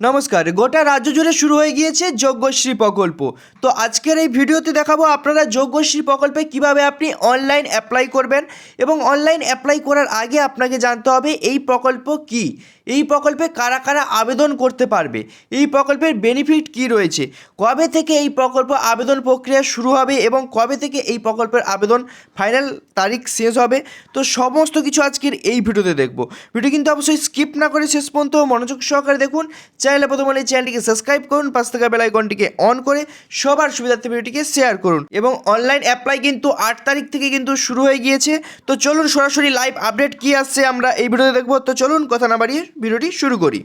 নমস্কার, গোটা রাজ্য জুড়ে শুরু হয়ে গিয়েছে যজ্ঞশ্রী প্রকল্প। তো আজকের এই ভিডিওতে দেখাবো আপনারা যজ্ঞশ্রী প্রকল্পে কীভাবে আপনি অনলাইন অ্যাপ্লাই করবেন এবং অনলাইন অ্যাপ্লাই করার আগে আপনাকে জানতে হবে এই প্রকল্প কি। এই প্রকল্পে কারা কারা আবেদন করতে পারবে? এই প্রকল্পের বেনিফিট কি রয়েছে? কবে থেকে এই প্রকল্প আবেদন প্রক্রিয়া শুরু হবে এবং কবে থেকে এই প্রকল্পের আবেদন ফাইনাল তারিখ শেষ হবে? তো সমস্ত কিছু আজকের এই ভিডিওতে দেখব। ভিডিও কিন্তু অবশ্যই স্কিপ না করে শেষ পর্যন্ত মনোযোগ সহকারে দেখুন। চাইলে প্রথম এই চ্যানেলটিকে সাবস্ক্রাইব করুন পাঁচ টাকা বেল আইকনটিকে অন করে সবার সুবিধার্থে ভিডিওটিকে শেয়ার করুন এবং অনলাইন অ্যাপ্লাই কিন্তু আট তারিখ থেকে কিন্তু শুরু হয়ে গিয়েছে। তো চলুন সরাসরি লাইভ আপডেট কি আসছে আমরা এই ভিডিওতে দেখব। তো চলুন কথা না বাড়িয়ে ভিডিওটি শুরু করি।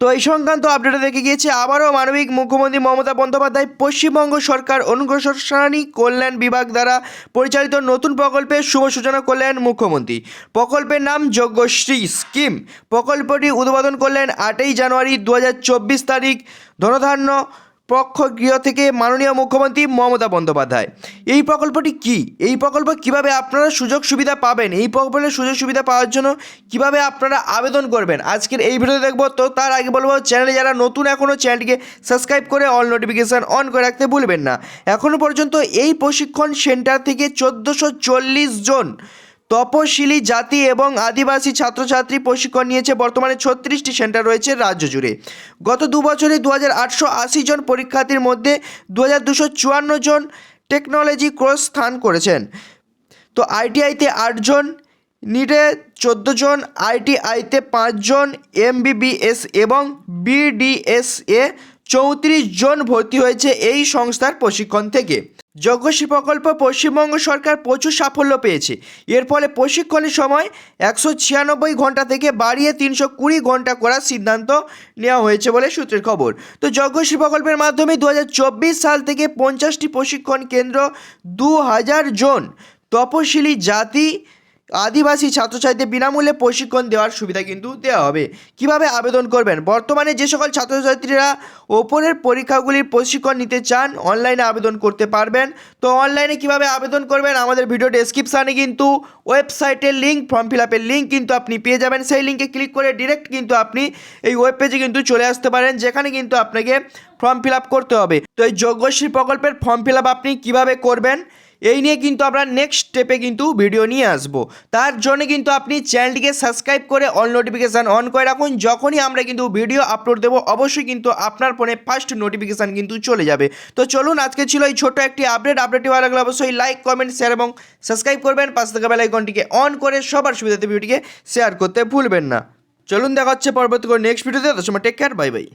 তো এই সংক্রান্ত আপডেটে দেখে গিয়েছে, আবারও মানবিক মুখ্যমন্ত্রী মমতা বন্দ্যোপাধ্যায় পশ্চিমবঙ্গ সরকার অনুগ্রসরী কল্যাণ বিভাগ দ্বারা পরিচালিত নতুন প্রকল্পের শুভ সূচনা করলেন মুখ্যমন্ত্রী। প্রকল্পের নাম যজ্ঞশ্রী স্কিম। প্রকল্পটি উদ্বোধন করলেন আটই জানুয়ারি দু হাজার চব্বিশ তারিখ। ধনধান্য পক্ষ গৃহ থেকে মাননীয় মুখ্যমন্ত্রী মমতা বন্দ্যোপাধ্যায়। এই প্রকল্পটি কি? এই প্রকল্প কীভাবে আপনারা সুযোগ সুবিধা পাবেন? এই প্রকল্পের সুযোগ সুবিধা পাওয়ার জন্য কীভাবে আপনারা আবেদন করবেন? আজকের এই ভিডিও দেখব, তো তার আগে বলব, চ্যানেলে যারা নতুন এখনও চ্যানেলটিকে সাবস্ক্রাইব করে অল নোটিফিকেশান অন করে রাখতে ভুলবেন না। এখনও পর্যন্ত এই প্রশিক্ষণ সেন্টার থেকে চোদ্দোশো জন তপশিলি জাতি এবং আদিবাসী ছাত্রছাত্রী প্রশিক্ষণ নিয়েছে বর্তমানে ছত্রিশটি সেন্টার রয়েছে রাজ্য জুড়ে। গত দু বছরে দু হাজার আটশো আশি জন পরীক্ষার্থীর মধ্যে দু জন টেকনোলজি কোর্স স্থান করেছেন। তো আইটিআইতে আটজন নিটে চোদ্দ জন, আইটিআইতে পাঁচজন এমবিবিএস এবং বিডিএস এ চৌত্রিশ জন ভর্তি হয়েছে এই সংস্থার প্রশিক্ষণ থেকে। যজ্ঞশ্রী প্রকল্প পশ্চিমবঙ্গ সরকার প্রচুর সাফল্য পেয়েছে। এর ফলে প্রশিক্ষণের সময় একশো ছিয়ানব্বই ঘণ্টা থেকে বাড়িয়ে তিনশো কুড়ি ঘণ্টা করার সিদ্ধান্ত নেওয়া হয়েছে বলে সূত্রের খবর। তো যজ্ঞশ্রী প্রকল্পের মাধ্যমে দু হাজার চব্বিশ সাল থেকে পঞ্চাশটি প্রশিক্ষণ কেন্দ্র দু হাজার জন তপশিলি জাতি আদিবাসী ছাত্রছাত্রীদের বিনামূল্যে প্রশিক্ষণ দেওয়ার সুবিধা কিন্তু দেওয়া হবে। কীভাবে আবেদন করবেন? বর্তমানে যে সকল ছাত্রছাত্রীরা ওপরের পরীক্ষাগুলির প্রশিক্ষণ নিতে চান, অনলাইনে আবেদন করতে পারবেন। তো অনলাইনে কীভাবে আবেদন করবেন? আমাদের ভিডিও ডেসক্রিপশানে কিন্তু ওয়েবসাইটের লিঙ্ক ফর্ম ফিল আপের লিঙ্ক কিন্তু আপনি পেয়ে যাবেন। সেই লিঙ্কে ক্লিক করে ডিরেক্ট কিন্তু আপনি এই ওয়েব পেজে কিন্তু চলে আসতে পারেন, যেখানে কিন্তু আপনাকে ফর্ম ফিল আপ করতে হবে। তো এই যজ্ঞশ্রী প্রকল্পের ফর্ম ফিল আপ আপনি কীভাবে করবেন? এই নিয়ে কিন্তু আমরা নেক্সট স্টেপে কিন্তু ভিডিও নিয়ে আসব। তার জন্য কিন্তু আপনি চ্যানেলটিকে সাবস্ক্রাইব করে অল নোটিফিকেশান অন করে রাখুন। যখনই আমরা কিন্তু ভিডিও আপলোড দেবো, অবশ্যই কিন্তু আপনার ফোনে ফার্স্ট নোটিফিকেশান কিন্তু চলে যাবে। তো চলুন, আজকে ছিল এই ছোট একটি আপডেট আপডেটটি ভালো লাগলে অবশ্যই লাইক কমেন্ট শেয়ার এবং সাবস্ক্রাইব করবেন। পাঁচ টাকা বেল আইকনটিকে অন করে সবার সুবিধাতে ভিডিওটিকে শেয়ার করতে ভুলবেন না। চলুন, দেখা হচ্ছে পরবর্তী নেক্সট ভিডিওতে তার সময় টেক কেয়ার বাই বাই